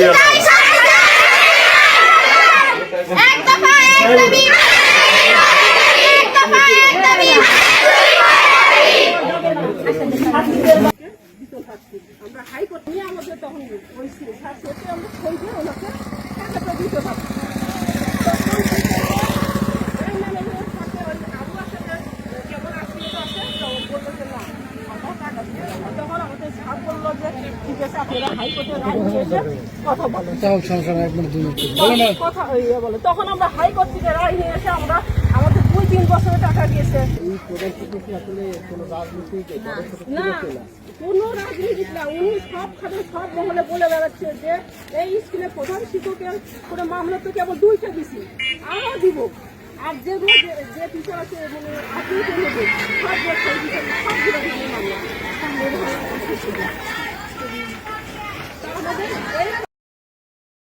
এক এক মিনিট দুই মিনিট বলো না। কথা ইয়ে বলে তখন আমরা হাইকোর্ট থেকে রায় নিয়ে এসে আমরা আমাদের দুই তিন বছরের টাকা কোনো না? কোনো রাজনীতিক না, উনি সব সবখানে সব মহলে বলে বেড়াচ্ছে যে এই স্কুলে প্রধান শিক্ষকের কোনো মামলা তো কেবল দুইটা দিছি, আরও দিব। আর যে যে টিচার আছে মানে আপনি সব